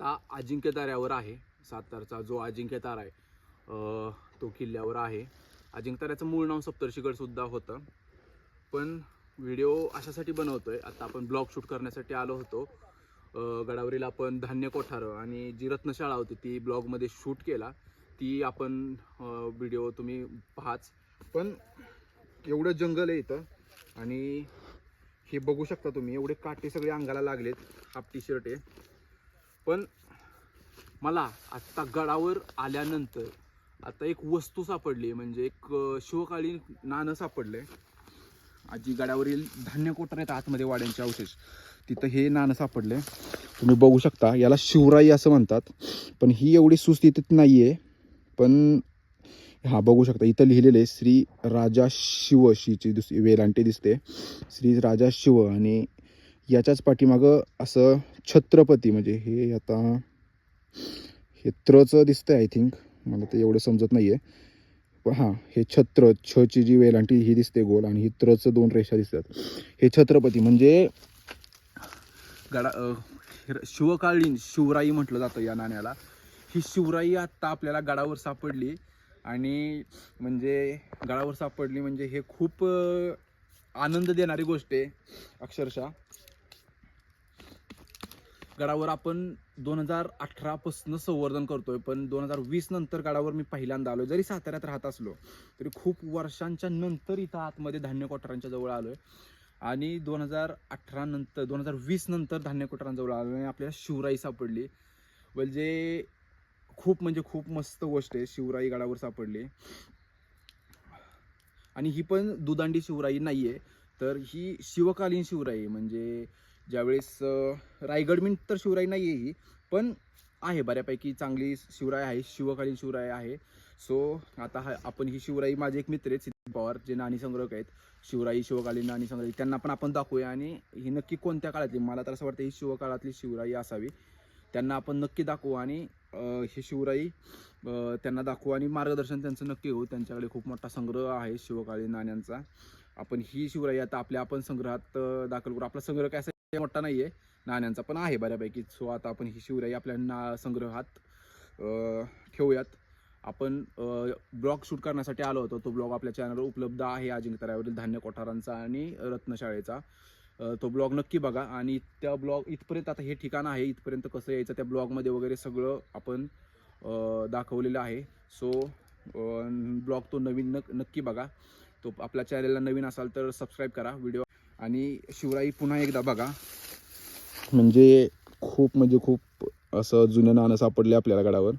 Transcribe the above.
आत्ता अजिंक्य ताऱ्यावर आहे. सातारचा जो अजिंक्य तारा आहे तो किल्ल्यावर आहे. अजिंक्यताऱ्याचं मूळ नाव सप्तर्षीगडसुद्धा होतं. पण व्हिडिओ अशासाठी बनवतो आहे आता आपण ब्लॉग शूट करण्यासाठी आलो होतो. गडावरील आपण धान्य कोठारं आणि जी रत्नशाळा होती ती ब्लॉगमध्ये शूट केला. ती आपण व्हिडिओ तुम्ही पाहाच. पण एवढं जंगल आहे इथं आणि हे बघू शकता तुम्ही एवढे काटे सगळे अंगाला लागलेत. हाफ टी शर्ट आहे. पण मला आत्ता गडावर आल्यानंतर आता एक वस्तू सापडली म्हणजे एक शिवकालीन नाणं सापडलं आहे आजी गडावरील धान्य कोटर आहेत आतमध्ये वाड्यांचे अवशेष. तिथं हे नाणं सापडलं आहे तुम्ही बघू शकता याला शिवराई असं म्हणतात. पण ही एवढी सुस्थितीत नाही आहे पण हा बघू शकता इथं लिहिलेलं आहे श्री राजा शिव शीची दुसरी वेलांटी दिसते. श्री राजा शिव आणि याच्याच पाठीमागं असं छत्रपती म्हणजे हे आता हे त्रचं दिसतंय आय थिंक मला ते एवढं समजत नाही आहे पण हां हे छत्र छची जी वेलांटी ही दिसते गोल आणि ही त्रचं दोन रेषा दिसतात. हे छत्रपती म्हणजे गडा शिवकालीन शिवराई म्हटलं जातं या नाण्याला. ही शिवराई आत्ता आपल्याला गडावर सापडली आणि म्हणजे गडावर सापडली म्हणजे हे खूप आनंद देणारी गोष्ट आहे अक्षरशः. गडावर आपण दोन हजार अठरापासून संवर्धन करतोय पण दोन हजार वीस नंतर गडावर मी पहिल्यांदा आलोय. जरी साताऱ्यात राहत असलो तरी खूप वर्षांच्या नंतर इथं आतमध्ये धान्य कोठारांच्या जवळ आलोय. आणि दोन हजार अठरा नंतर दोन हजार वीस नंतर धान्य कोठारांजवळ आलो आणि आपल्याला शिवराई सापडली. म्हणजे खूप म्हणजे खूप मस्त गोष्ट आहे शिवराई गडावर सापडली. आणि ही पण दुदांडी शिवराई नाही आहे तर ही शिवकालीन शिवराई आहे. म्हणजे ज्यावेळेस रायगड मिंट तर शिवराई नाही आहे ही पण आहे बऱ्यापैकी चांगली शिवराय आहे शिवकालीन शिवराय आहे. सो आता हा आपण ही शिवराई माझे एक मित्र आहेत सिद्धी पवार जे नाणी संग्रहक आहेत शिवराई शिवकालीन नाणी संग्रह त्यांना पण आपण दाखवूया आणि ही नक्की कोणत्या काळातली मला तर असं वाटतं ही शिवकाळातली शिवराई असावी. त्यांना आपण नक्की दाखवू आणि हे ही शिवराई त्यांना दाखवू आणि मार्गदर्शन त्यांचं नक्की होऊ. त्यांच्याकडे खूप मोठा संग्रह आहे शिवकालीन नाण्यांचा. आपण ही शिवराई आता आपल्या आपण संग्रहात दाखल करू. आपला संग्रह काय मोठा नाही आहे नाण्यांचा पण आहे बऱ्यापैकी. सो आता आपण ही शिवराई आपल्या ना संग्रहात ठेवूयात. आपण ब्लॉग शूट करण्यासाठी आलो होतो. तो ब्लॉग आपल्या चॅनलवर उपलब्ध आहे अजिंक्यताऱ्यावरील धान्य कोठारांचा आणि रत्नशाळेचा. तो ब्लॉग नक्की बघा आणि त्या ब्लॉग इथपर्यंत आता हे ठिकाण आहे इथपर्यंत कसं यायचं त्या ब्लॉगमध्ये वगैरे सगळं आपण दाखवलेलं आहे. सो ब्लॉग तो नवीन नक नक्की बघा. तो आपल्या चॅनलला नवीन असाल तर सबस्क्राईब करा. व्हिडिओ आणि शिवराई पुन्हा एकदा बघा. म्हणजे खूप म्हणजे खूप असं जुनं नाणं सापडले आपल्याला गडावर.